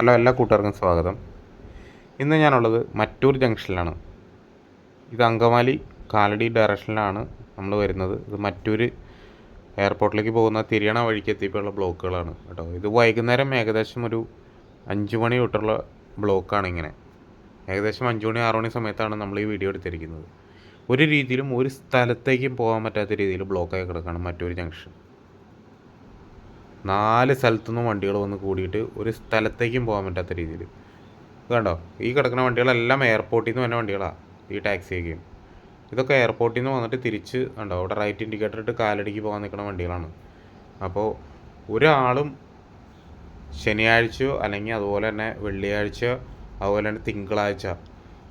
Hello എല്ലാ കൂട്ടുകാർക്കും സ്വാഗതം. ഇന്ന് ഞാനുള്ളത് മറ്റൂർ ജംഗ്ഷനിലാണ്. ഇത് അങ്കമാലി കാലടി ഡയറക്ഷനിലാണ് നമ്മൾ വരുന്നത്. ഇത് മറ്റൂർ എയർപോർട്ടിലേക്ക് പോകുന്ന തിരിയണ വഴിക്ക് എത്തിയപ്പോഴുള്ള ബ്ലോക്കുകളാണ് കേട്ടോ. ഇത് വൈകുന്നേരം ഏകദേശം ഒരു അഞ്ച് മണി തൊട്ടുള്ള ബ്ലോക്കാണ് ഇങ്ങനെ. ഏകദേശം അഞ്ച് മണി ആറ് മണി സമയത്താണ് നമ്മൾ ഈ വീഡിയോ എടുത്തിരിക്കുന്നത്. ഒരു രീതിയിലും ഒരു സ്ഥലത്തേക്കും പോകാൻ പറ്റാത്ത രീതിയിൽ ബ്ലോക്കായി കിടക്കുകയാണ് മറ്റൊരു ജംഗ്ഷൻ. നാല് സ്ഥലത്തുനിന്നും വണ്ടികൾ വന്ന് കൂടിയിട്ട് ഒരു സ്ഥലത്തേക്കും പോകാൻ പറ്റാത്ത രീതിയിൽ. കണ്ടോ? ഈ കിടക്കുന്ന വണ്ടികളെല്ലാം എയർപോർട്ടിൽ നിന്ന് വരുന്ന വണ്ടികളാണ് ഈ ടാക്സിയൊക്കെയും ഇതൊക്കെ എയർപോർട്ടിൽ നിന്ന് വന്നിട്ട് തിരിച്ച് കണ്ടോ? അവിടെ റൈറ്റ് ഇൻഡിക്കേറ്റർ ഇട്ട് കാലടിക്ക് പോകാൻ നിൽക്കുന്ന വണ്ടികളാണ്. അപ്പോൾ ഒരാളും ശനിയാഴ്ചയോ അല്ലെങ്കിൽ അതുപോലെ തന്നെ വെള്ളിയാഴ്ച അതുപോലെ തന്നെ തിങ്കളാഴ്ച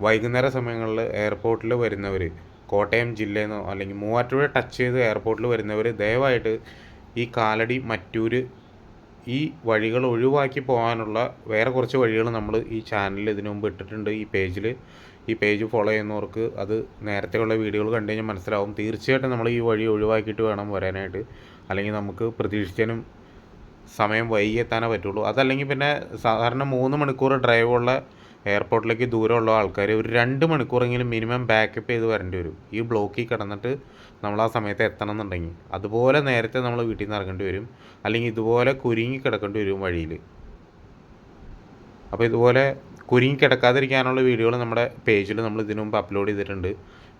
വൈകുന്നേര സമയങ്ങളിൽ എയർപോർട്ടിൽ വരുന്നവർ കോട്ടയം ജില്ലയിൽ നിന്നോ അല്ലെങ്കിൽ മൂവാറ്റുപുഴ ടച്ച് ചെയ്ത് എയർപോർട്ടിൽ വരുന്നവർ ദയവായിട്ട് ഈ കാലടി മറ്റൂര് ഈ വഴികൾ ഒഴിവാക്കി പോകാനുള്ള വേറെ കുറച്ച് വഴികൾ നമ്മൾ ഈ ചാനലിൽ ഇതിനു മുമ്പ് ഇട്ടിട്ടുണ്ട്. ഈ പേജിൽ ഈ പേജ് ഫോളോ ചെയ്യുന്നവർക്ക് അത് നേരത്തെയുള്ള വീഡിയോകൾ കണ്ടു കഴിഞ്ഞാൽ മനസ്സിലാവും. തീർച്ചയായിട്ടും നമ്മൾ ഈ വഴി ഒഴിവാക്കിയിട്ട് വേണം വരാനായിട്ട്. അല്ലെങ്കിൽ നമുക്ക് പ്രതീക്ഷിക്കാനും സമയം വൈകി എത്താനേ പറ്റുള്ളൂ. അതല്ലെങ്കിൽ പിന്നെ സാധാരണ മൂന്ന് മണിക്കൂർ ഡ്രൈവുള്ള എയർപോർട്ടിലേക്ക് ദൂരമുള്ള ആൾക്കാർ ഒരു രണ്ട് മണിക്കൂറെങ്കിലും മിനിമം ബാക്കപ്പ് ചെയ്ത് വരേണ്ടി വരും. ഈ ബ്ലോക്കിൽ കിടന്നിട്ട് നമ്മൾ ആ സമയത്ത് എത്തണം എന്നുണ്ടെങ്കിൽ അതുപോലെ നേരത്തെ നമ്മൾ വീട്ടിൽ നിന്ന് ഇറങ്ങേണ്ടി വരും. അല്ലെങ്കിൽ ഇതുപോലെ കുരുങ്ങി കിടക്കേണ്ടി വരും വഴിയിൽ. അപ്പോൾ ഇതുപോലെ കുരുങ്ങി കിടക്കാതിരിക്കാനുള്ള വീഡിയോകൾ നമ്മുടെ പേജിൽ നമ്മൾ ഇതിനു മുമ്പ് അപ്ലോഡ് ചെയ്തിട്ടുണ്ട്.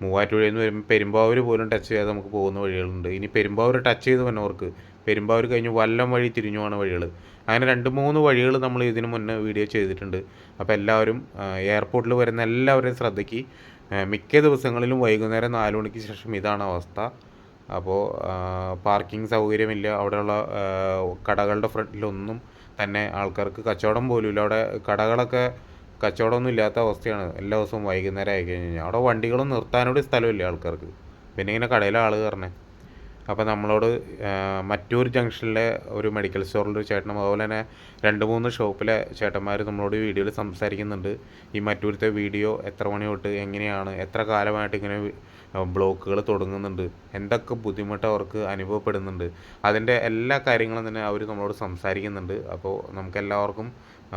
മൂവാറ്റുപുഴയിൽ നിന്ന് വരുമ്പോൾ പെരുമ്പാവൂർ പോലും ടച്ച് ചെയ്യാതെ നമുക്ക് പോകുന്ന വഴികളുണ്ട്. ഇനി പെരുമ്പാവൂർ ടച്ച് ചെയ്ത് വന്നവർക്ക് പെരുമ്പാവൂർ കഴിഞ്ഞ് വല്ലം വഴി തിരിഞ്ഞു പോകുന്ന വഴികൾ അങ്ങനെ രണ്ട് മൂന്ന് വഴികൾ നമ്മൾ ഇതിന് മുന്നേ വീഡിയോ ചെയ്തിട്ടുണ്ട്. അപ്പോൾ എല്ലാവരും എയർപോർട്ടിൽ വരുന്ന എല്ലാവരെയും ശ്രദ്ധയ്ക്ക് മിക്ക ദിവസങ്ങളിലും വൈകുന്നേരം നാല് മണിക്ക് ശേഷം ഇതാണ് അവസ്ഥ. അപ്പോൾ പാർക്കിംഗ് സൗകര്യമില്ല. അവിടെയുള്ള കടകളുടെ ഫ്രണ്ടിലൊന്നും തന്നെ ആൾക്കാർക്ക് കച്ചവടം പോലും ഇല്ല. അവിടെ കടകളൊക്കെ കച്ചവടമൊന്നും ഇല്ലാത്ത അവസ്ഥയാണ്. എല്ലാ ദിവസവും വൈകുന്നേരം ആയി കഴിഞ്ഞ്. കഴിഞ്ഞാൽ അവിടെ വണ്ടികളും നിർത്താനോട് സ്ഥലമില്ല ആൾക്കാർക്ക്. പിന്നെ ഇങ്ങനെ കടയിലെ ആൾ കയറണേ അപ്പോൾ നമ്മളോട് മറ്റൊരു ജംഗ്ഷനിലെ ഒരു മെഡിക്കൽ സ്റ്റോറിലെ ഒരു ചേട്ടനും അതുപോലെ തന്നെ രണ്ട് മൂന്ന് ഷോപ്പിലെ ചേട്ടന്മാർ നമ്മളോട് വീഡിയോയിൽ സംസാരിക്കുന്നുണ്ട്. ഈ മറ്റൂരത്തെ വീഡിയോ എത്ര മണി തൊട്ട് എങ്ങനെയാണ് എത്ര കാലമായിട്ട് ഇങ്ങനെ ബ്ലോക്കുകൾ തുടങ്ങുന്നുണ്ട് എന്തൊക്കെ ബുദ്ധിമുട്ട് അവർക്ക് അനുഭവപ്പെടുന്നുണ്ട് അതിന്റെ എല്ലാ കാര്യങ്ങളും തന്നെ അവർ നമ്മളോട് സംസാരിക്കുന്നുണ്ട്. അപ്പോൾ നമുക്ക് എല്ലാവർക്കും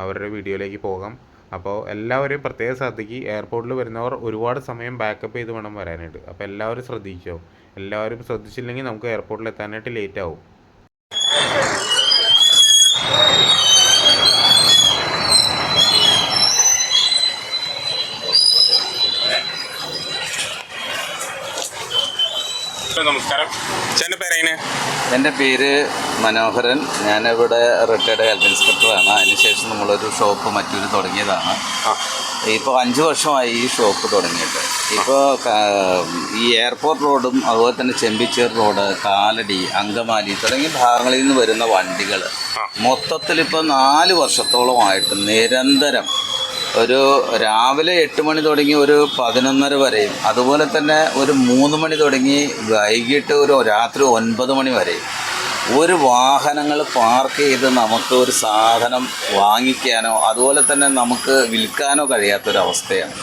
അവരുടെ വീഡിയോയിലേക്ക് പോകാം. അപ്പോൾ എല്ലാവരെയും പ്രത്യേക ശ്രദ്ധിക്കുക എയർപോർട്ടിൽ വരുന്നവർ ഒരുപാട് സമയം ബാക്കപ്പ് ചെയ്ത് വേണം വരാനായിട്ട്. അപ്പോൾ എല്ലാവരും ശ്രദ്ധിച്ചോ എല്ലാവരും ശ്രദ്ധിച്ചില്ലെങ്കിൽ നമുക്ക് എയർപോർട്ടിൽ എത്താനായിട്ട് ലേറ്റ് ആവും. നമസ്കാരം. ചേട്ടന്റെ പേരെങ്ങനെ? എന്റെ പേര് മനോഹരൻ. ഞാനിവിടെ റിട്ടയർഡ് ഹെൽത്ത് ഇൻസ്പെക്ടറാണ്. അതിനുശേഷം നമ്മളൊരു ഷോപ്പ് മറ്റൊരു തുടങ്ങിയതാണ്. ഇപ്പോൾ അഞ്ച് വർഷമായി ഈ ഷോപ്പ് തുടങ്ങിയിട്ട്. ഇപ്പോൾ ഈ എയർപോർട്ട് റോഡും അതുപോലെ തന്നെ ചെമ്പിച്ചേർ റോഡ് കാലടി അങ്കമാലി തുടങ്ങിയ ഭാഗങ്ങളിൽ നിന്ന് വരുന്ന വണ്ടികൾ മൊത്തത്തിൽ ഇപ്പോൾ നാല് വർഷത്തോളമായിട്ട് നിരന്തരം ഒരു രാവിലെ എട്ട് മണി തുടങ്ങി ഒരു പതിനൊന്നര വരെയും അതുപോലെ തന്നെ ഒരു മൂന്ന് മണി തുടങ്ങി വൈകിട്ട് ഒരു രാത്രി ഒൻപത് മണി വരെയും. ഒരു വാഹനങ്ങൾ പാർക്ക് ചെയ്ത് നമുക്ക് ഒരു സാധനം വാങ്ങിക്കാനോ അതുപോലെ തന്നെ നമുക്ക് വിൽക്കാനോ കഴിയാത്തൊരവസ്ഥയാണ്.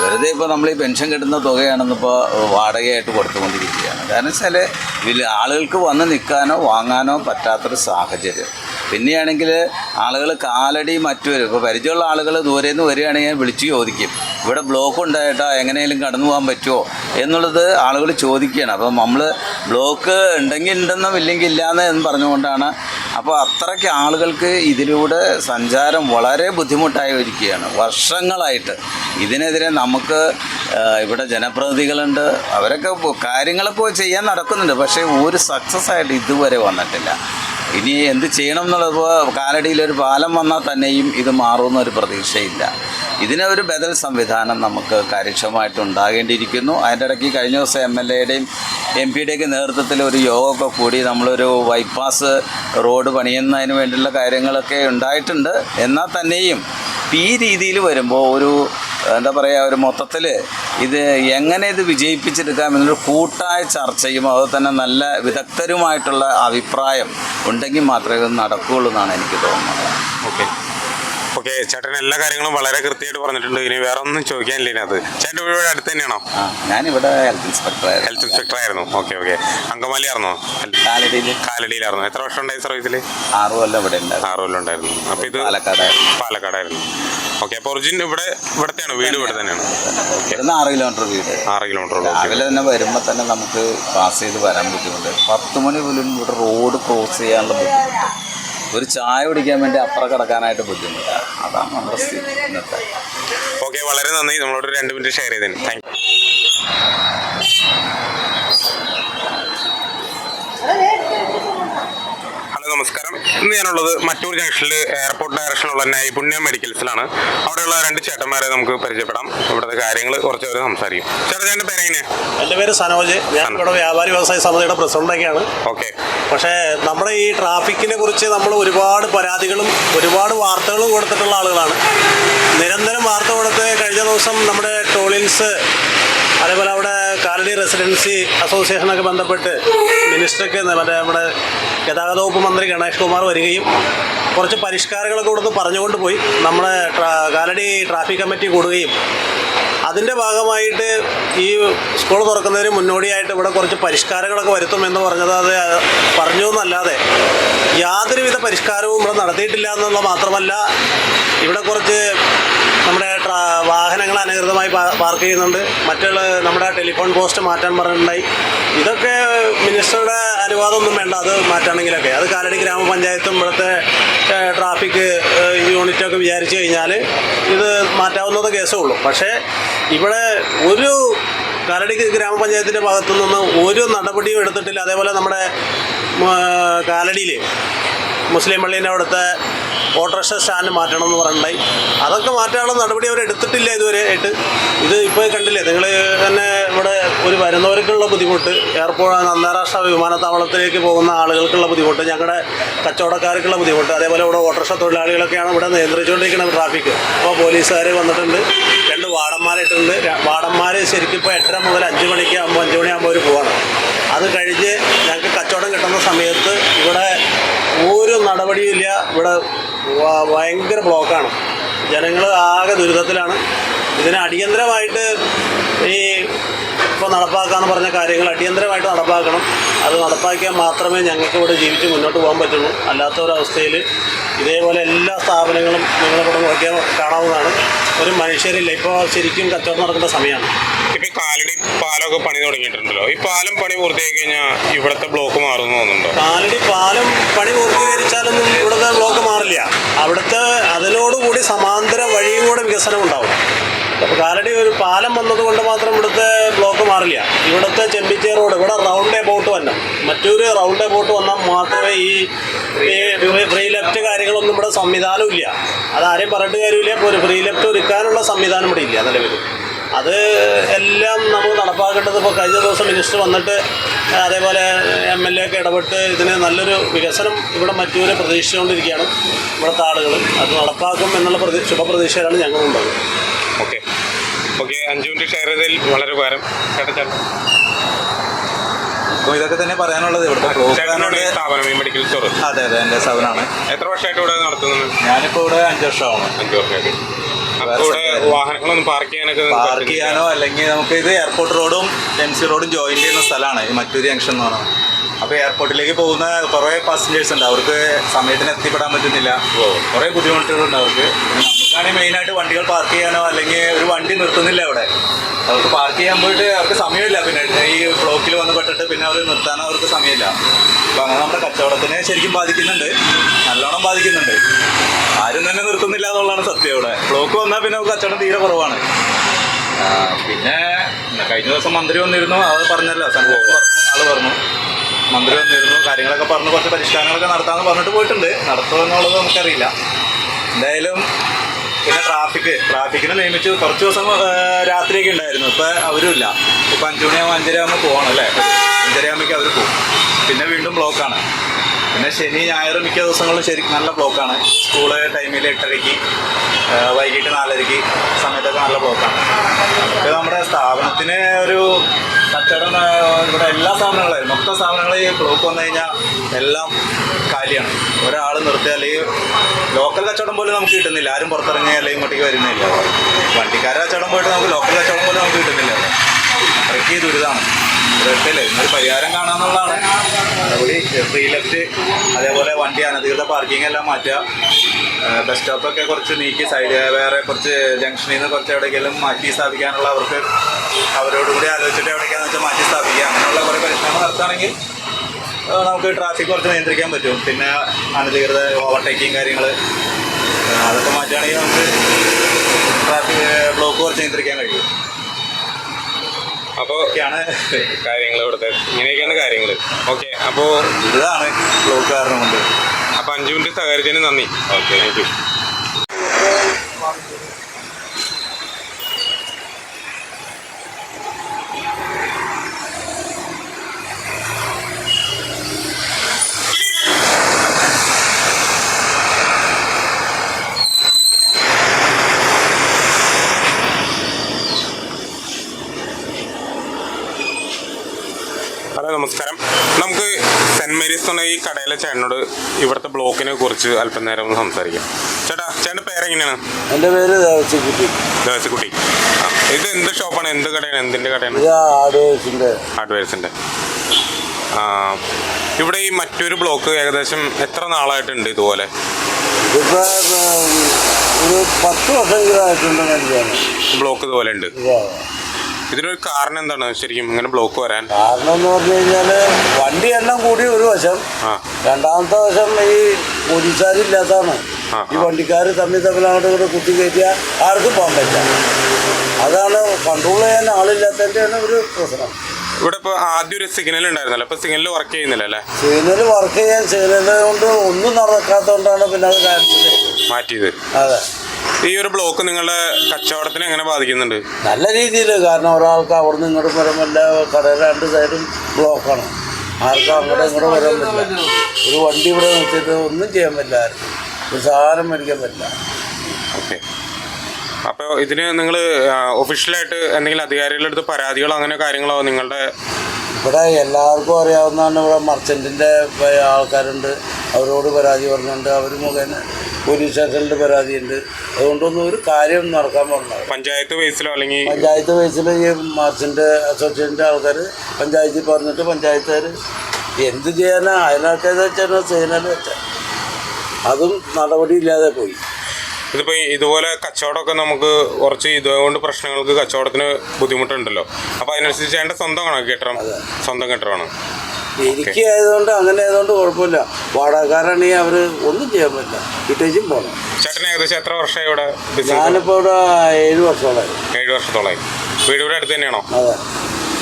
വെറുതെ ഇപ്പോൾ നമ്മൾ ഈ പെൻഷൻ കിട്ടുന്ന തുകയാണെന്നിപ്പോൾ വാടകയായിട്ട് കൊടുത്തുകൊണ്ടിരിക്കുകയാണ്. കാരണം വെച്ചാൽ ആളുകൾക്ക് വന്ന് നിൽക്കാനോ വാങ്ങാനോ പറ്റാത്തൊരു സാഹചര്യം. പിന്നെയാണെങ്കിൽ ആളുകൾ കാലടി മറ്റൊരു ഇപ്പോൾ പരിചയമുള്ള ആളുകൾ ദൂരെ നിന്ന് വരികയാണെങ്കിൽ വിളിച്ച് ചോദിക്കും. ഇവിടെ ബ്ലോക്ക് ഉണ്ടായിട്ടാ എങ്ങനെയെങ്കിലും കടന്നു പോകാൻ പറ്റുമോ? എന്നുള്ളത് ആളുകൾ ചോദിക്കുകയാണ്. അപ്പം നമ്മൾ ബ്ലോക്ക് ഉണ്ടെങ്കിൽ ഉണ്ടെന്നും ഇല്ലെങ്കിൽ ഇല്ലാന്ന് പറഞ്ഞുകൊണ്ടാണ് അപ്പോൾ അത്രയ്ക്ക് ആളുകൾക്ക് ഇതിലൂടെ സഞ്ചാരം വളരെ ബുദ്ധിമുട്ടായി ഇരിക്കുകയാണ്. വർഷങ്ങളായിട്ട്. ഇതിനെതിരെ നമുക്ക് ഇവിടെ ജനപ്രതിനിധികളുണ്ട്. അവരൊക്കെ കാര്യങ്ങളൊക്കെ ചെയ്യാൻ നടക്കുന്നുണ്ട്. പക്ഷേ ഒരു സക്സസ് ആയിട്ട് ഇതുവരെ വന്നിട്ടില്ല. ഇനി എന്ത് ചെയ്യണം എന്നുള്ളത് ഇപ്പോൾ കാലടിയിൽ ഒരു പാലം വന്നാൽ തന്നെയും ഇത് മാറുമെന്ന ഒരു പ്രതീക്ഷയില്ല. ഇതിനെ ഒരു ബദൽ സംവിധാനം നമുക്ക് കാര്യക്ഷമമായിട്ട് ഉണ്ടാകേണ്ടിയിരിക്കുന്നു. അതിന്റെ ഇടയ്ക്ക് കഴിഞ്ഞ ദിവസം എം എൽ എയുടെയും എം പിയുടെയൊക്കെ നേതൃത്വത്തിൽ ഒരു യോഗമൊക്കെ കൂടി നമ്മളൊരു ബൈപ്പാസ് റോഡ് പണിയുന്നതിന് വേണ്ടിയുള്ള കാര്യങ്ങളൊക്കെ ഉണ്ടായിട്ടുണ്ട്. എന്നാൽ തന്നെയും ഈ രീതിയിൽ വരുമ്പോൾ ഒരു എന്താ പറയുക ഒരു മൊത്തത്തിൽ ഇത് എങ്ങനെ ഇത് വിജയിപ്പിച്ചെടുക്കാം എന്നൊരു കൂട്ടായ ചർച്ചയും അതുപോലെ തന്നെ നല്ല വിദഗ്ധരുമായിട്ടുള്ള അഭിപ്രായം ഉണ്ടെങ്കിൽ മാത്രമേ ഇത് നടക്കുകയുള്ളൂ എന്നാണ് എനിക്ക് തോന്നുന്നത്. ഓക്കെ. ഓക്കെ ചേട്ടൻ എല്ലാ കാര്യങ്ങളും വളരെ കൃത്യമായിട്ട് പറഞ്ഞിട്ടുണ്ട്. ഇനി വേറെ ഒന്നും ചോദിക്കാനില്ല അത് ചേട്ടൻ ഇവിടെ അടുത്ത് തന്നെയാണോ? ഞാനിവിടെ ഹെൽത്ത് ഇൻസ്പെക്ടർ ഹെൽത്ത് ഇൻസ്പെക്ടർ ആയിരുന്നു. Okay okay. അങ്കമാലി ആയിരുന്നു? കാലടിയിലായിരുന്നു. എത്ര വർഷം ഉണ്ടായി സർവീസിൽ ആറ് കൊല്ലം ഇവിടെ ഉണ്ടായിരുന്നു. ആറ് കൊല്ലം ഉണ്ടായിരുന്നു. അപ്പൊ ഇത് പാലക്കാട് പാലക്കാടായിരുന്നു. ഓക്കെ അപ്പോൾ ഒറിജിൻ ഇവിടെ ഇവിടത്തെയാണ് വീട് ഇവിടെ തന്നെയാണ്. ഓക്കെ. ഇവിടുന്ന് ആറ് കിലോമീറ്റർ വീട്. ആറ് കിലോമീറ്റർ ഉള്ളൂ രാവിലെ തന്നെ വരുമ്പോൾ തന്നെ നമുക്ക് പാസ് ചെയ്ത് വരാൻ ബുദ്ധിമുട്ട്. പത്ത് മണി പോലും ഇവിടെ റോഡ് ക്രോസ് ചെയ്യാനുള്ള ബുദ്ധിമുട്ട്. ഒരു ചായ കുടിക്കാൻ വേണ്ടി അപ്പുറം കിടക്കാനായിട്ട് ബുദ്ധിമുട്ടാണ് അതാണ് നമ്മുടെ സ്ഥിതി ഇന്നത്തെ. ഓക്കെ വളരെ നന്ദി. നമ്മളോട് ഒരു രണ്ട് മിനിറ്റ് ഷെയർ ചെയ്തതിന്. താങ്ക് യു നമസ്കാരം. ഇന്ന് ഞാനുള്ളത് മറ്റൂർ ജംഗ്ഷനിൽ എയർപോർട്ട് ഡയറക്ഷനുള്ള നൈപുണ്യ മെഡിക്കൽസിലാണ് അവിടെയുള്ള രണ്ട് ചേട്ടന്മാരെ നമുക്ക് പരിചയപ്പെടാം. ഇവിടുത്തെ കാര്യങ്ങൾ കുറച്ച് പേര് സംസാരിക്കും. ചേട്ടാ ചേട്ടന്റെ പേരെങ്ങനെയാണ് എന്റെ പേര് സനോജ്. ഞാൻ ഇവിടെ വ്യാപാരി വ്യവസായ സമിതിയുടെ പ്രസിഡന്റൊക്കെയാണ് ഓക്കെ. പക്ഷേ നമ്മുടെ ഈ ട്രാഫിക്കിനെ കുറിച്ച് നമ്മൾ ഒരുപാട് പരാതികളും ഒരുപാട് വാർത്തകളും കൊടുത്തിട്ടുള്ള ആളുകളാണ്. നിരന്തരം വാർത്ത കൊടുത്ത് കഴിഞ്ഞ ദിവസം നമ്മുടെ ടോളിൻസ് അതേപോലെ അവിടെ കാലടി റെസിഡൻസി അസോസിയേഷനൊക്കെ ബന്ധപ്പെട്ട് മിനിസ്റ്റർക്ക് മറ്റേ നമ്മുടെ ഗതാഗത വകുപ്പ് മന്ത്രി ഗണേഷ് കുമാർ വരികയും കുറച്ച് പരിഷ്കാരങ്ങളൊക്കെ കൊടുത്ത് പറഞ്ഞുകൊണ്ട് പോയി. നമ്മുടെ കാലടി ട്രാഫിക് കമ്മിറ്റി കൂടുകയും. അതിന്റെ ഭാഗമായിട്ട് ഈ സ്കൂൾ തുറക്കുന്നതിന് മുന്നോടിയായിട്ട് ഇവിടെ കുറച്ച് പരിഷ്കാരങ്ങളൊക്കെ വരുത്തുമെന്ന് പറഞ്ഞത് അത് പറഞ്ഞു എന്നല്ലാതെ യാതൊരുവിധ പരിഷ്കാരവും ഇവിടെ നടത്തിയിട്ടില്ല എന്നുള്ള മാത്രമല്ല ഇവിടെ കുറച്ച് നമ്മുടെ വാഹനങ്ങൾ അനധികൃതമായി പാർക്ക് ചെയ്യുന്നുണ്ട്. മറ്റുള്ള നമ്മുടെ ടെലിഫോൺ പോസ്റ്റ് മാറ്റാൻ പറഞ്ഞിട്ടുണ്ടായി. ഇതൊക്കെ മിനിസ്റ്ററുടെ അനുവാദമൊന്നും വേണ്ട അത് മാറ്റണമെങ്കിലൊക്കെ അത് കാലടി ഗ്രാമപഞ്ചായത്തും ഇവിടുത്തെ ട്രാഫിക് യൂണിറ്റൊക്കെ വിചാരിച്ചു കഴിഞ്ഞാൽ ഇത് മാറ്റാവുന്നത് കേസേ ഉള്ളൂ പക്ഷേ ഇവിടെ ഒരു കാലടി ഗ്രാമപഞ്ചായത്തിന്റെ ഭാഗത്തു നിന്ന് ഒരു നടപടിയും എടുത്തിട്ടില്ല. അതേപോലെ നമ്മുടെ കാലടിയിൽ മുസ്ലിം പള്ളീന്റെ അവിടുത്തെ ഓട്ടോറിക്ഷ സ്റ്റാൻഡ് മാറ്റണം എന്ന് പറഞ്ഞിട്ടുണ്ടായി. അതൊക്കെ മാറ്റാനുള്ള നടപടി അവർ എടുത്തിട്ടില്ല ഇതുവരെ ആയിട്ട്. ഇത് ഇപ്പോൾ കണ്ടില്ലേ നിങ്ങൾ തന്നെ ഇവിടെ ഒരു വരുന്നവർക്കുള്ള ബുദ്ധിമുട്ട് എയർപോർട്ട് അന്താരാഷ്ട്ര വിമാനത്താവളത്തിലേക്ക് പോകുന്ന ആളുകൾക്കുള്ള ബുദ്ധിമുട്ട് ഞങ്ങളുടെ കച്ചവടക്കാർക്കുള്ള ബുദ്ധിമുട്ട് അതേപോലെ ഇവിടെ ഓട്ടോറിക്ഷ തൊഴിലാളികളൊക്കെയാണ് ഇവിടെ നിയന്ത്രിച്ചുകൊണ്ടിരിക്കുന്നത് ട്രാഫിക് അപ്പോൾ പോലീസുകാർ വന്നിട്ടുണ്ട് രണ്ട് വാർഡന്മാരായിട്ടുണ്ട് വാടന്മാർ ശരിക്കും ഇപ്പോൾ എട്ടര മുതൽ അഞ്ച് മണിക്ക് ആകുമ്പോൾ അഞ്ച് മണിയാകുമ്പോൾ അവർ പോവാണ്. അത് കഴിഞ്ഞ് ഞങ്ങൾക്ക് കച്ചവടം കിട്ടുന്ന സമയത്ത് ഇവിടെ ഒരു നടപടിയില്ല ഇവിടെ ഭയങ്കര ബ്ലോക്കാണ്. ജനങ്ങൾ ആകെ ദുരിതത്തിലാണ്. ഇതിന് അടിയന്തരമായിട്ട് ഈ ഇപ്പോൾ നടപ്പാക്കാമെന്ന് പറഞ്ഞ കാര്യങ്ങൾ അടിയന്തരമായിട്ട് നടപ്പാക്കണം. അത് നടപ്പാക്കിയാൽ മാത്രമേ ഞങ്ങൾക്ക് ഇവിടെ ജീവിച്ച് മുന്നോട്ട് പോകാൻ പറ്റുള്ളൂ. അല്ലാത്ത ഒരവസ്ഥയിൽ ഇതേപോലെ എല്ലാ സ്ഥാപനങ്ങളും നിങ്ങളിവിടെ നോക്കിയാൽ കാണാവുന്നതാണ്. ഒരു മനുഷ്യരില്ല. ഇപ്പോൾ ശരിക്കും കച്ചവടം നടക്കേണ്ട സമയമാണ്. ഇപ്പൊ ഈ കാലടി പാലമൊക്കെ പണി തുടങ്ങിയിട്ടുണ്ടല്ലോ. ഈ പാലം പണി പൂർത്തിയാക്കി കഴിഞ്ഞാൽ ഇവിടുത്തെ ബ്ലോക്ക് മാറുന്നു തോന്നുന്നുണ്ടോ? കാലടി പാലം പണി പൂർത്തീകരിച്ചാലൊന്നും ഇവിടുത്തെ ബ്ലോക്ക് മാറില്ല. അവിടുത്തെ അതിനോടുകൂടി സമാന്തര വഴിയും കൂടെ വികസനം ഉണ്ടാവും. അപ്പോൾ കാലടി ഒരു പാലം വന്നത് കൊണ്ട് മാത്രം ഇവിടുത്തെ ബ്ലോക്ക് മാറില്ല. ഇവിടുത്തെ ചെമ്പിച്ചേ റോഡ് ഇവിടെ റൗണ്ട് എബൌട്ട് വരണം മറ്റൊരു റൗണ്ട് എബൌട്ട് വന്നാൽ മാത്രമേ ഈ ഫ്രീ ലെഫ്റ്റ് കാര്യങ്ങളൊന്നും ഇവിടെ സംവിധാനം ഇല്ല. അതാരെയും പറഞ്ഞിട്ട് കാര്യമില്ല. ഇപ്പോൾ ഒരു ഫ്രീ ലെഫ്റ്റ് ഒരുക്കാനുള്ള സംവിധാനം ഇവിടെ ഇല്ല നിലവിൽ അത് എല്ലാം നമ്മൾ നടപ്പാക്കേണ്ടത് ഇപ്പോൾ കഴിഞ്ഞ ദിവസം മിനിസ്റ്റർ വന്നിട്ട് അതേപോലെ എം എൽ എ ഒക്കെ ഇടപെട്ട് ഇതിന് നല്ലൊരു വികസനം ഇവിടെ മറ്റൂരെ പ്രതീക്ഷിച്ചുകൊണ്ടിരിക്കുകയാണ് ഇവിടുത്തെ ആളുകൾ അത് നടപ്പാക്കും എന്നുള്ള പ്രതി ശുഭപ്രതീക്ഷയിലാണ് ഞങ്ങളുള്ളത്. ഓക്കെ. ഓക്കെ അഞ്ചുമിന്റെ ഷെയർ ചെയ്തതിൽ വളരെ ഉപകാരം. ചേട്ടാ അപ്പോൾ ഇതൊക്കെ തന്നെ പറയാനുള്ളത് ഇവിടുത്തെ സ്ഥാപനം ഈ മെഡിക്കൽ സ്റ്റോർ അതെ അതെ എന്റെ സ്ഥാപനമാണ്. എത്ര വർഷമായിട്ട് ഇവിടെ നടത്തുന്നത് ഞാനിപ്പോൾ ഇവിടെ അഞ്ച് വർഷമാണ് അഞ്ച് വർഷമായിട്ട്. ഇവിടെ വാഹനങ്ങളൊന്നും പാർക്ക് ചെയ്യാനൊക്കെ പാർക്ക് ചെയ്യാനോ അല്ലെങ്കിൽ നമുക്ക് ഇത് എയർപോർട്ട് റോഡും എം സി റോഡും ജോയിൻ ചെയ്യുന്ന സ്ഥലമാണ്. മറ്റൊരു ജംഗ്ഷൻ എന്ന് പറയുന്നത് അപ്പോൾ എയർപോർട്ടിലേക്ക് പോകുന്ന കുറേ പാസഞ്ചേഴ്സ് ഉണ്ട്. അവർക്ക് സമയത്തിന് എത്തിപ്പെടാൻ പറ്റുന്നില്ല. കുറേ ബുദ്ധിമുട്ടുകളുണ്ട് അവർക്ക്. നമുക്കാണെങ്കിൽ മെയിനായിട്ട് വണ്ടികൾ പാർക്ക് ചെയ്യാനോ അല്ലെങ്കിൽ ഒരു വണ്ടി നിർത്തുന്നില്ല അവിടെ. അവർക്ക് പാർക്ക് ചെയ്യാൻ പോയിട്ട് അവർക്ക് സമയമില്ല പിന്നെ. ഈ ബ്ലോക്കിൽ വന്ന് പെട്ടിട്ട് പിന്നെ അവർ നിർത്താനോ അവർക്ക് സമയമില്ല. അപ്പം അങ്ങനെ നമ്മുടെ കച്ചവടത്തിനെ ശരിക്കും ബാധിക്കുന്നുണ്ട്. നല്ലോണം ബാധിക്കുന്നുണ്ട്. ആരും തന്നെ നിർത്തുന്നില്ല എന്നുള്ളതാണ് സത്യം ഇവിടെ. ബ്ലോക്ക് വന്നാൽ പിന്നെ കച്ചവടം തീരെ കുറവാണ്. പിന്നെ കഴിഞ്ഞ ദിവസം മന്ത്രി വന്നിരുന്നു. അത് പറഞ്ഞല്ലോ സംഭവം പറഞ്ഞു. ആൾ പറഞ്ഞു. മന്ത്രി വന്നിരുന്നു. കാര്യങ്ങളൊക്കെ പറഞ്ഞു. കുറച്ച് പരിഷ്കാരങ്ങളൊക്കെ നടത്താമെന്ന് പറഞ്ഞിട്ട് പോയിട്ടുണ്ട്. നടത്തുമോ എന്നുള്ളത് നമുക്കറിയില്ല. എന്തായാലും പിന്നെ ട്രാഫിക് ട്രാഫിക്കിനെ നിയമിച്ച് കുറച്ച് ദിവസം രാത്രിയൊക്കെ ഉണ്ടായിരുന്നു. ഇപ്പം അവരുമില്ല. ഇപ്പം അഞ്ചു മണിയാകുമ്പോൾ അഞ്ചര ആകുമ്പോൾ പോവാണ് അല്ലേ? അഞ്ചര ആകുമ്പോഴേക്കും അവർ പോകും. പിന്നെ വീണ്ടും ബ്ലോക്കാണ് പിന്നെ ശനി ഞായർ മിക്ക ദിവസങ്ങളും ശരി നല്ല ബ്ലോക്കാണ് സ്കൂൾ ടൈമിൽ എട്ടരയ്ക്ക് വൈകിട്ട് നാലരയ്ക്ക് സമയത്തൊക്കെ നല്ല ബ്ലോക്കാണ് ഇത് നമ്മുടെ സ്ഥാപനത്തിന് ഒരു കച്ചവടം ഇവിടെ എല്ലാ സ്ഥാപനങ്ങളും മൊത്തം സ്ഥാപനങ്ങൾ ഈ ബ്ലോക്ക് വന്നു കഴിഞ്ഞാൽ എല്ലാം കാലിയാണ് ഒരാൾ നിർത്തിയാൽ അല്ലെങ്കിൽ ലോക്കൽ കച്ചവടം പോലും നമുക്ക് കിട്ടുന്നില്ല. ആരും പുറത്തിറങ്ങിയ അല്ലെങ്കിൽ ഇങ്ങോട്ടേക്ക് വരുന്നില്ല. വണ്ടിക്കാരെ കച്ചവടം പോയിട്ട് നമുക്ക് ലോക്കൽ കച്ചവടം പോലും നമുക്ക് കിട്ടുന്നില്ല. അത്രയ്ക്ക് ദുരിതമാണ്. ഒരൊറ്റല്ലേ ഇന്നൊരു പരിഹാരം കാണാമെന്നുള്ളതാണ്. അതുകൂടി ഫ്രീ ലെഫ്റ്റ് അതേപോലെ വണ്ടി അനധികൃത പാർക്കിംഗ് എല്ലാം മാറ്റുക. ബസ് സ്റ്റോപ്പൊക്കെ കുറച്ച് നീക്കി സൈഡ് വേറെ കുറച്ച് ജംഗ്ഷനിൽ നിന്ന് കുറച്ച് എവിടെയെങ്കിലും മാറ്റി സ്ഥാപിക്കാനുള്ള അവർക്ക് അവരോടുകൂടി ആലോചിച്ചിട്ട് എവിടെയൊക്കെയാണെന്ന് വെച്ചാൽ മാറ്റി സ്ഥാപിക്കുക. അങ്ങനെയുള്ള കുറേ പരിശ്രമം നടത്തുകയാണെങ്കിൽ നമുക്ക് ട്രാഫിക് കുറച്ച് നിയന്ത്രിക്കാൻ പറ്റും. പിന്നെ അനധികൃത ഓവർടേക്കിങ് കാര്യങ്ങൾ അതൊക്കെ മാറ്റുകയാണെങ്കിൽ നമുക്ക് ട്രാഫിക് ബ്ലോക്ക് കുറച്ച് നിയന്ത്രിക്കാൻ കഴിയും. അപ്പോൾ ഒക്കെയാണ്. കാര്യങ്ങൾ ഇവിടുത്തെ. ഇങ്ങനെയൊക്കെയാണ് കാര്യങ്ങൾ ഓക്കെ അപ്പോൾ ഇതാണ് ബ്ലോക്ക് കാരണം കൊണ്ട് അപ്പോൾ അഞ്ച് മിനിറ്റ് സഹകരിച്ചതിന് നന്ദി. ഓക്കെ താങ്ക് യു ഹലോ നമസ്കാരം നമുക്ക് മേരീസ് ഈ കടയിലെ ചേട്ടനോട് ഇവിടുത്തെ ബ്ലോക്കിനെ കുറിച്ച് അല്പം നേരം ഒന്ന് സംസാരിക്കാം. ചേട്ടാ ചേട്ടന്റെ പേരെങ്ങനെയാണ് എന്റെ പേര് ദേവസിക്കുട്ടി ദേവസിക്കുട്ടി ഇത് എന്ത് ഷോപ്പാണ്? എന്ത് കടയാണ്? എന്തിന്റെ കടയാണ്? ഹാർഡ്വെയർസിന്റെ. ആ ഇവിടെ ഈ മറ്റൊരു ബ്ലോക്ക് ഏകദേശം എത്ര നാളായിട്ടുണ്ട് ഇതുപോലെ? ഒരു പത്ത് ബ്ലോക്ക് ഇതുപോലെ ഉണ്ട്. ഇതിനൊരു കാരണം എന്താണ്? ശരിക്കും ഇങ്ങനെ ബ്ലോക്ക് വരാൻ? കാരണം എന്ന് പറഞ്ഞു കഴിഞ്ഞാൽ വണ്ടി എണ്ണം കൂടി ഒരു വശം ആ. രണ്ടാമത്തെ വശം ഈ പോലീസുകാരില്ലാത്തതാണ്. ആ, ഈ വണ്ടിക്കാർ തമ്മിൽ തമ്മിൽ അങ്ങോട്ട് ഇങ്ങോട്ട് കുത്തി കയറ്റിയാൽ ആർക്കും പോകാൻ പറ്റില്ല. അതാണ് കൺട്രോൾ ചെയ്യാൻ ആളില്ലാത്തതിന്റെയാണ് ഒരു പ്രശ്നം. ഇവിടെ ഇപ്പൊ ആദ്യം ഒരു സിഗ്നൽ ഉണ്ടായിരുന്നല്ലോ. ഇപ്പൊ സിഗ്നൽ വർക്ക് ചെയ്യുന്നില്ല അല്ലേ? സിഗ്നൽ വർക്ക് ചെയ്യാൻ സിഗ്നൽ കൊണ്ട് ഒന്നും നടക്കാത്തതുകൊണ്ടാണ് പിന്നെ അത് ക്യാൻസൽ ചെയ്തത്. മാറ്റിയത്. അതെ. ഈ ഒരു ബ്ലോക്ക് നിങ്ങളുടെ കച്ചവടത്തിനെ എങ്ങനെ ബാധിക്കുന്നുണ്ട്? നല്ല രീതിയിൽ കാരണം ഒരാൾക്ക് അവിടെ നിന്ന് ഇങ്ങോട്ട് വരുമ്പോൾ കടയിൽ കടയുടെ രണ്ട് സൈഡും ബ്ലോക്കാണ് ആർക്കും അങ്ങോട്ട് ഇങ്ങോട്ട് വരാൻ പറ്റില്ല. ഒരു വണ്ടി ഇവിടെ നിർത്തിയിട്ട് ഒന്നും ചെയ്യാൻ പറ്റില്ല ആർക്കും. ഒരു സാധനം മേടിക്കാൻ പറ്റില്ല. ഓക്കെ. അപ്പോൾ ഇതിന് നിങ്ങൾ ഒഫീഷ്യലായിട്ട് എന്തെങ്കിലും അധികാരികളുടെ അടുത്ത് പരാതികളോ അങ്ങനെ കാര്യങ്ങളോ നിങ്ങളുടെ ഇവിടെ എല്ലാവർക്കും അറിയാവുന്നതാണ് ഇവിടെ മർച്ചന്റിന്റെ ആൾക്കാരുണ്ട്. അവരോട് പരാതി പറഞ്ഞിട്ടുണ്ട്. അവർ മുഖേന പോലീസ് സ്റ്റേഷനിൽ പരാതിയുണ്ട്. അതുകൊണ്ടൊന്നും ഒരു കാര്യം നടക്കാൻ പോകുന്നത് പഞ്ചായത്ത് ബേസിലോ അല്ലെങ്കിൽ പഞ്ചായത്ത് ബേസിൽ ഈ മാർച്ചിന്റെ അസോസിയേഷന്റെ ആൾക്കാർ പഞ്ചായത്തിൽ പറഞ്ഞിട്ട് പഞ്ചായത്തുകാർ എന്ത് ചെയ്യാനാ? അതിനകത്ത് വെച്ചാൽ സിഗ്നൽ വെച്ചാൽ അതും നടപടിയില്ലാതെ പോയി. ഇതിപ്പോൾ ഇതുപോലെ കച്ചവടമൊക്കെ നമുക്ക് കുറച്ച് ഇതുകൊണ്ട് പ്രശ്നങ്ങൾക്ക് കച്ചവടത്തിന് ബുദ്ധിമുട്ടുണ്ടല്ലോ. അപ്പോൾ അതിനനുസരിച്ച് എന്റെ സ്വന്തം കണക്ക് കെട്ടിടം സ്വന്തം കെട്ടിടമാണ് എനിക്ക് ആയതുകൊണ്ട് അങ്ങനെ ആയതുകൊണ്ട് കുഴപ്പമില്ല. വാടകക്കാരാണെങ്കിൽ അവർ ഒന്നും ചെയ്യാൻ പറ്റില്ല. ഇട്ടേച്ചും പോകണം ചേട്ടന് ഏകദേശം എത്ര വർഷമായി ഇവിടെ ഞാനിപ്പോ ഞാനിപ്പോൾ ഇവിടെ ഏഴ് വർഷത്തോളായി. ഏഴ് വർഷത്തോളായി. വീട് ഇവിടെ അടുത്ത് തന്നെയാണോ അതെ.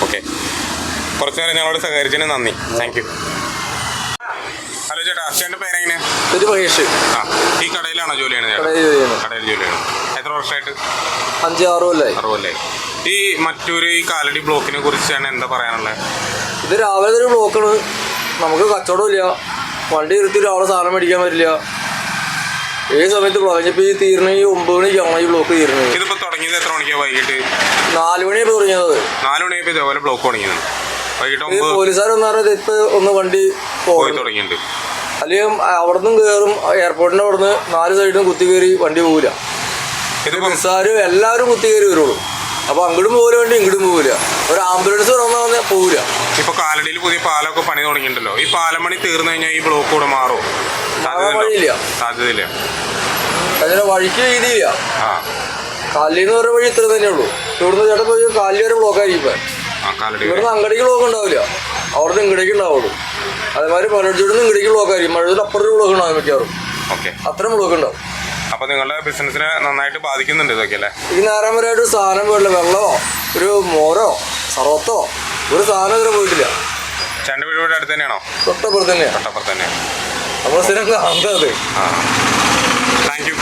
ഓക്കെ. കുറച്ച് നേരം ഞങ്ങളോട് സഹകരിച്ചതിന് നന്ദി. താങ്ക് യു ഹലോ ചേട്ടാ ചേട്ടന്റെ പേരെങ്ങനെ? ഒരു മഹേഷ്. ആ ഈ കടയിലാണോ ജോലി ചെയ്യുന്നത് കടയിൽ ജോലി ചെയ്യുന്നത് കടയിൽ ജോലി ചെയ്യണം എത്ര വർഷമായിട്ട്? അഞ്ച് ആറ് കൊല്ലായി. അറുപല്ലേ ഈ മറ്റൊരു ഈ കാലടി ബ്ലോക്കിനെ കുറിച്ചാണ് എന്താ പറയാനുള്ളത്? ഇത് രാവിലെ തന്നെ ബ്ലോക്കാണ് നമുക്ക് കച്ചവടമില്ല വണ്ടി ഇരുത്തി രാവിലെ സാധനം മേടിക്കാൻ പറ്റില്ല. ഏത് സമയത്ത് ഇപ്പോൾ ഈ തീരണ ഈ ഒമ്പത് മണിക്കാണ് ഈ ബ്ലോക്ക് തീർന്നത് ഇതിപ്പോ തുടങ്ങിയത് എത്ര മണിക്കാണ് വൈകിട്ട്? നാല് മണിയാണ് തുടങ്ങിയത്. നാല് മണിയായപ്പോൾ ഇതേപോലെ ബ്ലോക്ക് തുടങ്ങിയത്. വൈകിട്ട് ഈ പോലീസുകാർ വന്നാൽ ഇപ്പം ഒന്ന് വണ്ടി പോയി തുടങ്ങിയിട്ടുണ്ട്. അല്ലെങ്കിൽ അവിടുന്ന് കയറും എയർപോർട്ടിന്റെ അവിടുന്ന് നാല് സൈഡും കുത്തി കയറി വണ്ടി പോകില്ല ബസ്സുകാരും എല്ലാവരും കുത്തി കയറി വരുള്ളൂ. അപ്പൊ അങ്ങോട്ടും പോകില്ല വണ്ടി ഇങ്ങോട്ടും പോകില്ല ഒരു ആംബുലൻസ് വന്നാൽ പോകില്ല ഇപ്പൊ കാലടിയിൽ പുതിയ പാലമൊക്കെ പണി തുടങ്ങിയിട്ടുണ്ടല്ലോ. ഈ പാലം പണി തീർന്നു കഴിഞ്ഞാൽ ഈ ബ്ലോക്ക് കൂടെ മാറുമോ വഴിയില്ല. സാധ്യതയില്ല. അതിന് വഴിക്ക് രീതിയില്ല. നിന്ന് പറയുന്ന വഴി ഇത്ര തന്നെ ഉള്ളൂ. ഇവിടുന്ന് ചേട്ടൻ പോയി കാലിൽ വരെ ബ്ലോക്ക് ആയിരിക്കും. ഇവിടുന്ന് അങ്ങടേക്ക് ബ്ലോക്ക് ഉണ്ടാവില്ല. അവിടുന്ന് ഇങ്ങടേക്ക് ഉണ്ടാവുള്ളൂ. അതേമാതിരി മലയാളിച്ചോട് ഇങ്ങടേക്ക് ബ്ലോക്ക് ആയിരിക്കും. മഴയുടെ അപ്പുറത്ത് ബ്ലോക്ക് ഉണ്ടാവും മിക്കവാറും. അത്രയും ബ്ലോക്ക് ഉണ്ടാവും. അപ്പൊ നിങ്ങളുടെ ബിസിനസിനെ നന്നായിട്ട് ബാധിക്കുന്നുണ്ട് ഇതൊക്കെ അല്ലേ വരെ ഒരു സാധനം വേണ്ട വെള്ളമോ? ഒരു മോരോ? സർവത്തോ? ഒരു സാധനം ഇതിന് പോയിട്ടില്ല. ചണ്ട വീട് ഇവിടെ അടുത്ത് തന്നെയാണോ? തൊട്ടപ്പുറത്ത് തന്നെയാണ് തൊട്ടപ്പുറത്ത് തന്നെയാണ് നമ്മൾ സ്ഥിരം കാണുന്നത് ആ. Thank you